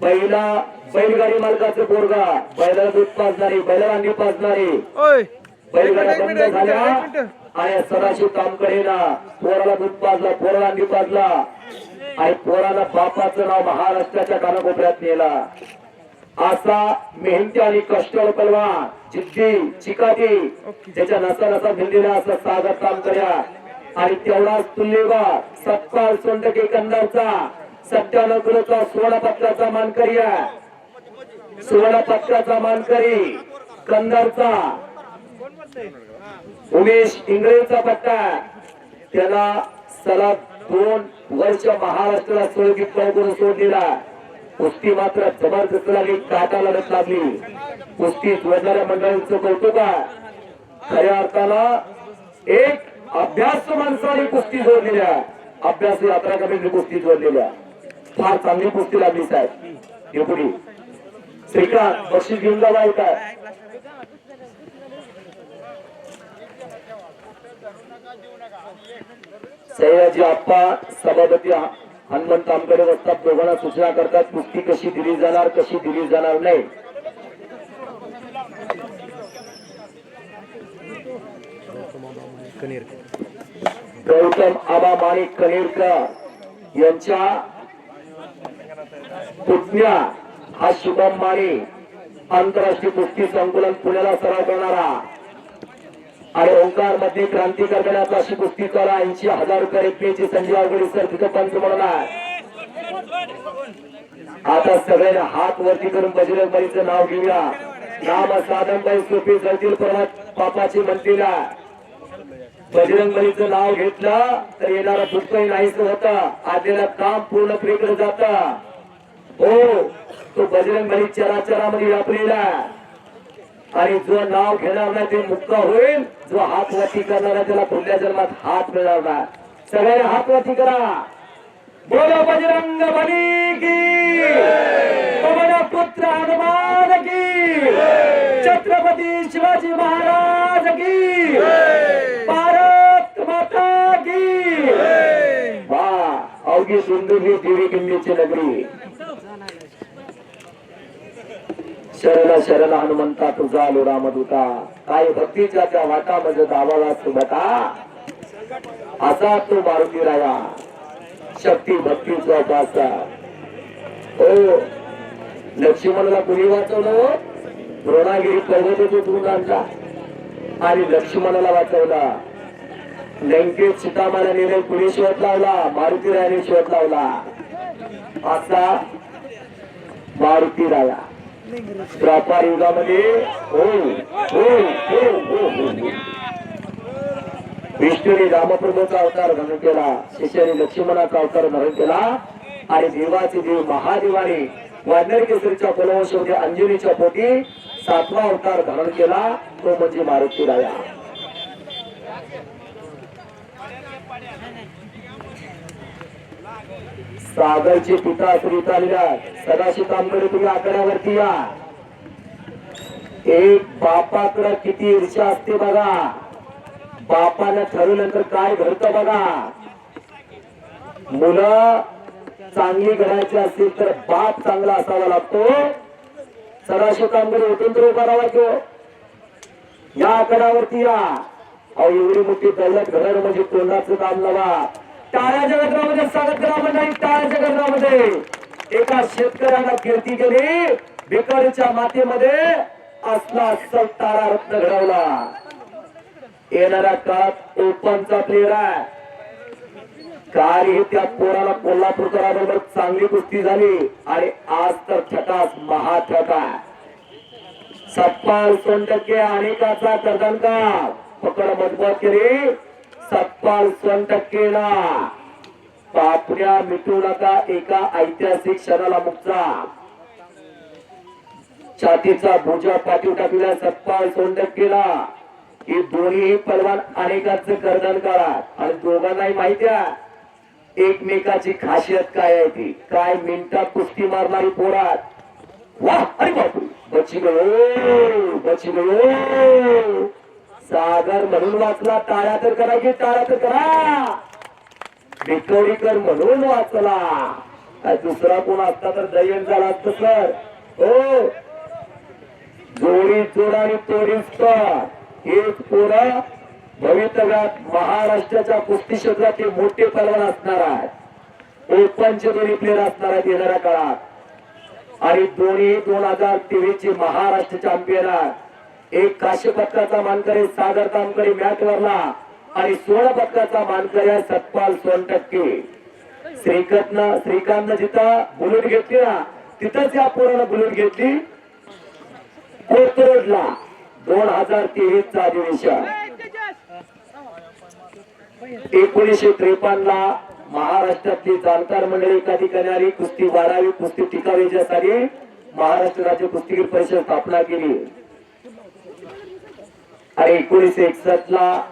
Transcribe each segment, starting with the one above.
बैला बैलगाडी मालकाचं पोरगा बैलाला दूध पाजणारी बैलाला अंडी पाजणारी. बैलगाड्या बंद झाल्या. आणि सदाशिव कामकडेला पोराला दूध पाजला पोराला अंडी पाजला. आणि पोराला बापाचं नाव महाराष्ट्राच्या कानाकोपऱ्यात नेला. असा मेहनती आणि कष्टाळ पलवान जिद्दी चिकाटी ज्याच्या नसा नसा भिंडीला असं सागर काम कर्या आणि तेवढाच तुल्यबा सत्पाल सोंडके कंदारचा सत्त्याण्णव किलोचा सोळा पत्राचा मानकरी आहे. सोळा पत्राचा मानकरी कंदरचा. उमेश इंगळेचा पट्टा त्याला सलग दोन वर्ष महाराष्ट्राला सोळगी करून दिला. कुस्ती मात्र जबरदस्त लागली काटा लढत लागली. कुस्ती जोडणाऱ्या मंडळींचं कौतुक आहे. खऱ्या अर्थाला एक अभ्यास माणसाने कुस्ती जोडलेल्या अभ्यास यात्रा कमिटीने कुस्ती जोडलेल्या फार चांगली कुस्ती लागली साहेब एवढी. श्रीकांत बक्षीस घेऊन जावा काय सयाजी आप्पा सभापती हनुमंत आमकडे असतात दोघांना सूचना करतात कुस्ती कशी दिली जाणार कशी दिली जाणार नाही. गौतम आबा माणिक कनेरकर यांच्या पुतण्या हा शुभम माने आंतरराष्ट्रीय कुस्ती संकुलन पुण्याला सराव करणारा. आणि ओंकारमध्ये क्रांती करण्याचा अशी कुस्ती करा ऐंशी हजार रुपये रकमेची संजय आवगडी सर तिथं पंच म्हणून आता सगळ्यांना हात वरती करून बजरंग बलीचं नाव घेऊया. नाम साधनबाई सोपी जळतील परत पापाची म्हणतीला बजरंग बलीचं नाव घेतलं तर येणारा दुःखही नाहीच होत. आलेलं काम पूर्ण प्रेकडे जात. हो तो बजरंग बली चराचरामध्ये व्यापलेला आणि जो नाव घेणार नाही ते मुक्का होईल जो हात वरती करणार त्याला पुढल्या जन्मात हात मिळणार नाही हात वरती करा. बोलो बजरंग बली की. पवन पुत्र हनुमान की. छत्रपती शिवाजी महाराज की. भारत माता की. वा अवघी सिंधुली देवी किल्लीची नगरी. शरण शरण हनुमंता तुझा आलो रामदूता काय भक्तीच्या त्या वाटामध्ये दावाला सुभता असा तो मारुती राया शक्ती भक्तीचा उपासा हो लक्ष्मणला कुणी वाचवलं हो? द्रोणागिरी पर्वत होतो तुरुंगांचा. आणि लक्ष्मणाला वाचवला. लंकेत सीतामाला कुणी शोध लावला? मारुती रायाने शोध लावला. असा मारुती राया व्यापार युगामध्ये हो हो, हो हो हो विष्णूने रामप्रभूचा अवतार धारण केला शिष्याने लक्ष्मणाचा अवतार धारण केला आणि देवाचे देव महादेवाने वानर केसरीच्या कुलवंशामध्ये अंजनीच्या पोटी सातवा अवतार धारण केला तो म्हणजे मारुती राया सागरची पिता श्री चालल्या सदाशिव तांबडे तुम्ही आकड्यावरती या. एक बापाकडे किती ईर्षा असते बघा. बापानं ठरवल्यानंतर काय घडतं बघा. मुलं चांगली घडायची असतील तर बाप चांगला असावा लागतो. सदाशिव तांबडे उठून तर उभा राहायचो हो. या आकड्यावरती या. अहो एवढी मोठी दौलत घडवणं म्हणजे तोंडाचं काम नवा टाळ्याच्या गजरामध्ये स्वागत करा नाही टाळ्याच्या गजरामध्ये एका शेतकऱ्याला कीर्ती गेली भिकारीच्या मातेमध्ये असला अस्सल तारा रत्न घडवला. येणाऱ्या काळात ओपनचा प्लेअर आहे. काल हे त्या पोराला कोल्हापूरकराबरोबर चांगली कुस्ती झाली आणि आज तर छटास महाछटा सप्पा सोंडके अनेकाचा कर्दनकार पकड मजबूत केली. सत्पाल सोनटक्केला पापड्या मिटू नका एका ऐतिहासिक क्षणाला मुक्ता. छातीचा भुजा पाठीव टाकलेला सोंडक केला हे दोन्ही पलवान अनेकांचं कर्दन करा आणि दोघांनाही माहिती आहे एकमेकाची खासियत काय आहे ती. काय मिनिटात कुस्ती मारणारी पोरात. वा अरे बापू बची गयो बची गयो सागर म्हणून वाचला टाळ्या तर करा की टाळ्या तर करा. भिकवडीकर म्हणून वाचला. काय दुसरा कोण असता तर दयन झाला असत सर हो. जोडी जोड आणि तोडीस हेच पोरं भवितव्यात महाराष्ट्राच्या कुस्ती क्षेत्रातील मोठे पलवान असणार आहेत. ओपनचे दोन्ही प्लेअर असणार आहेत येणाऱ्या काळात. आणि दोन्ही दोन हजार तेवीस चे महाराष्ट्र चॅम्पियन आहेत. एक काश्य पदकाचा मानकरी सागर तामकरी मॅट वरला आणि सोळा पदकाचा मानकरी आहे सतपाल सोनटक्के. श्रीकांतनं श्रीकांतनं जिथं बुलेट घेतली ना तिथंच या पोरानं बुलेट घेतली. कोथरूडला दोन हजार तेवीस चा अधिवेशन. एकोणीशे त्रेपन्न ला महाराष्ट्रातली जाणकार मंडळी एका ठिकाणी कुस्ती वाढावी कुस्ती टिकावी याच्यासाठी महाराष्ट्र राज्य कुस्तीगीर परिषद स्थापना केली. आणि एकोणीसशे एकसष्ट ला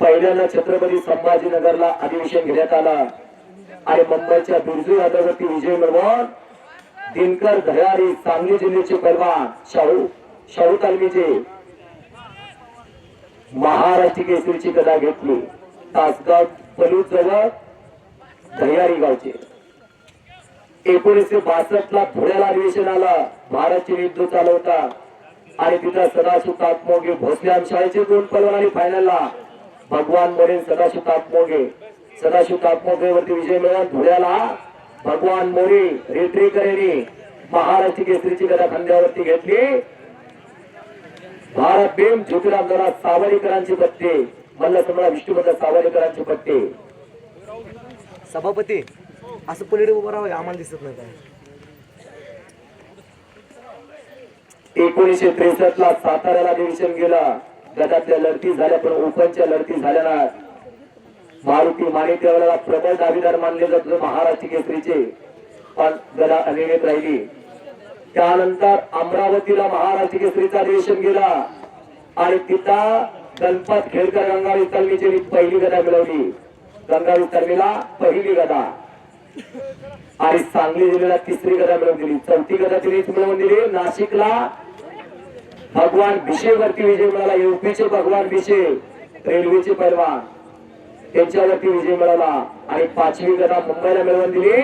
पहिल्यांदा छत्रपती संभाजीनगरला अधिवेशन घेण्यात आला. आणि मुंबईच्या बिरजू यादववरती विजय मिळवून दिनकर धरारी सांगली जिल्ह्याचे पैलवान शाहू शाहू तालमीचे महाराष्ट्र केसरीची गदा घेतली. तासगाव पलूस जवळ दह्यारी गावचे. एकोणीसशे बासष्ट ला पुण्याला अधिवेशन आलं. भारत युद्ध चालवता. आणि तिथं सदाशिव तापमोगे भोसले शाळेचे दोन पैलवान आणि फायनलला भगवान मोरे सदाशिव तापमोगे सदाशिव तापमोगे वरती विजय मिळवून धुळ्याला भगवान मोरे रेटरेकर करेरी महाराष्ट्र केसरीची गदा खांद्यावरती घेतली. भारत भीम ज्योतिराम जरा सावरीकरांची पट्टे मल्ल समजा विष्णुभद्र सावरीकरांची पट्टे. सभापती असं पलीकडे उभं राहावं आम्हाला दिसत नाही. काय एकोणीसशे त्रेसष्ट ला साताऱ्याला डिव्हिजन गेला. गटातल्या लढती झाल्या पण ओपनच्या लढती झाल्या नाहीत. मारुती माने त्यावेळेला प्रबळ दावेदार मानले जात होते महाराष्ट्र केसरीचे. पण गदा अनियमित राहिली. त्यानंतर अमरावतीला महाराष्ट्र केसरीचा अधिवेशन गेला. आणि तिथं गणपत खेळकर गंगावी तलमीची पहिली गदा मिळवली. गंगावी तलमीला पहिली गदा. आणि सांगली जिल्ह्याला तिसरी गदा मिळवून दिली. चौथी गदा तिने मिळवून दिली. नाशिकला भगवान भिशे वरती विजय मिळाला युपीचे भगवान भिशे रेल्वेचे पैलवान. त्यांच्यावरती विजय मिळाला आणि पाचवी गदा मुंबईला मिळवून दिली.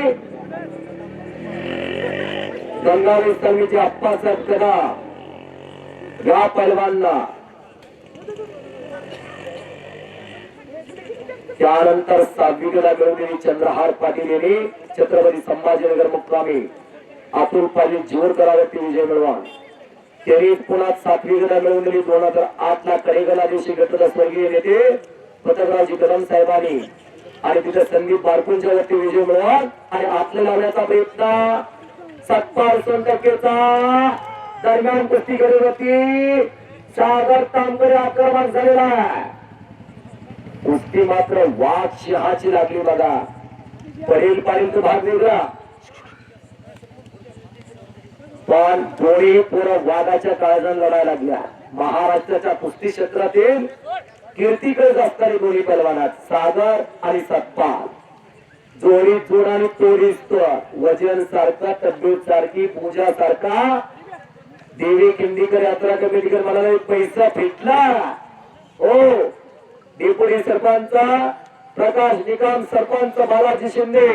गंगावी सलमीचे अप्पासाहेब गदा या पैलवानला. त्यानंतर सहावी गदा मिळवून दिली चंद्रहार पाटील यांनी छत्रपती संभाजीनगर मुक्कामी. अतुल पाटील जीवरकरावरती विजय मिळवा त्यांनी पुन्हा सातवी गदा मिळवून दिली दोन हजार आठ ला कडेगला दिवशी गटला स्वर्गीय नेते पतंगरावजी कदम साहेबांनी. आणि तिथे संदीप बारकुंच्या वरती विजय मिळवा आणि आतले लावण्याचा प्रयत्न. सत्पाल टक्केचा. दरम्यान कुस्ती वरती सागर तांबरे आक्रमण झालेला कुस्ती मात्र वाद शहाची लागली बघा. पडेल पाडेल तो भाग वेगळा. पण दोन्ही पोरं वाघाच्या काळजात लढायला लागल्या. महाराष्ट्राच्या कुस्ती क्षेत्रातील कीर्तीकडे असणारी दोन्ही पैलवानात सागर आणि सत्पाल. जोडी जोड आणि तोडीस वजन सारखा तब्येत सारखी पूजा सारखा. देवी किंडीकर यात्रा कमिटीकर मला पैसा फेटला हो डेपुटी सरपंच प्रकाश निकम सरपंच बालाजी शिंदे.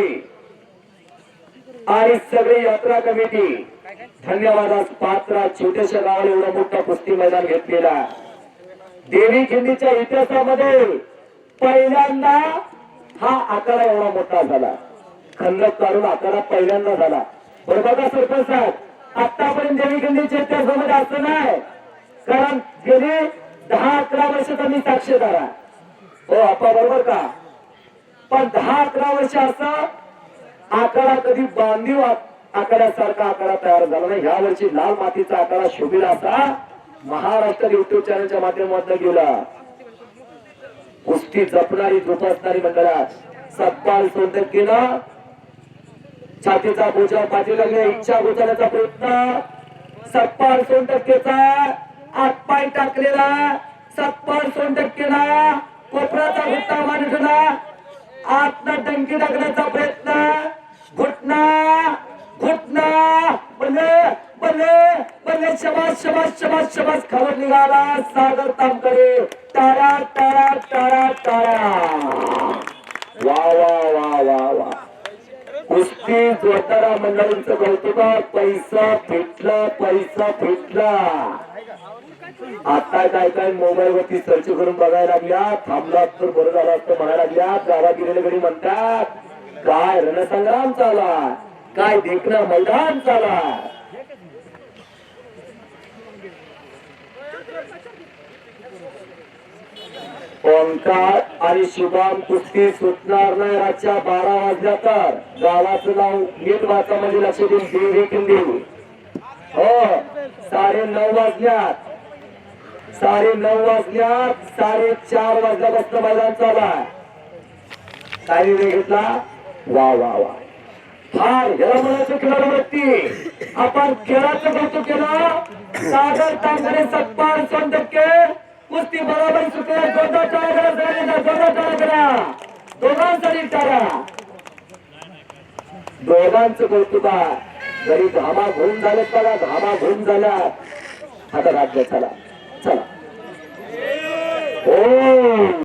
आणि सगळी यात्रा कमिटी. धन्यवादास पात्र छोट्याशा गावाला एवढा मोठा कुस्ती मैदान घेतलेला देवी खिंडीच्या इतिहासामध्ये पहिल्यांदा हा आकारा एवढा मोठा झाला. खंडक काढून आकारा पहिल्यांदा झाला. बरोबर का सरपंच साहेब आतापर्यंत देवी खिंडीच्या इतिहासामध्ये असं नाही. कारण गेले दहा अकरा वर्षाचा मी साक्षीदार आहे. हो आपा बरोबर का? पण दहा अकरा वर्ष असं आकारा कधी बांधीव आकड्यासारखा आकडा तयार झाला नाही. ह्या वर्षी लाल मातीचा आकडा शोभेला असा महाराष्ट्र युट्यूब चॅनलच्या माध्यमातून गेला. कुस्ती जपणारी जोपासणारी मंडळात सत्पाल सोनटक्केनं छातीचा बोजा पाठी लागले इच्छा गोचारण्याचा प्रयत्न. सत्पाल सोनटक्केचा आतपाय टाकलेला. सत्पाल सोनटक्केला कोपराचा घुट्टा मांडला आतनं डंकी टाकण्याचा प्रयत्न. घुटना बल्ले बल्ले बल्ले शबास शबास शबास खबर निघाला सागर तामकडे तारा तारा तारा तारा. वा वा वा वा वा. कुस्ती जोडणारा मंडळींचं कौतुक. पैसा फिटला पैसा फिटला. आता काय काय मोबाईल वरती सर्च करून बघायला लागल्या. थांबला तर बरं झालं असतं म्हणायला लागल्या. गावा गेलेले घरी म्हणतात काय रणसंग्राम चाला काय देखणं मैदान चाला ओंकार आणि शुभम कुस्ती सुटणार नाही. रातच्या बारा वाजल्या तर गावाचं नाव नीट वाचामध्ये म्हणजे लक्ष देऊन देव देखील देऊ. हो साडे नऊ वाजल्यात. साडे नऊ वाजल्यात. साडे चार वाजल्यापासून मैदान चालू काही वेळ घेतला? वा वा वा. फार ह्याला म्हणायचं खेळाडू व्यक्ती. आपण खेळाचं कौतुक केलं. सागर तांगडे सत्पार सोन टक्के कुस्ती बरोबर सुटे जोरदार टाळ्या करा सगळ्यांनी जोरदार टाळ्या. करा दोघांसाठी टाळ्या. दोघांचं कौतुक जरी धामा घुम झाले बघा धामा घुम झाल्यात आता राज्य चला. चला. ओ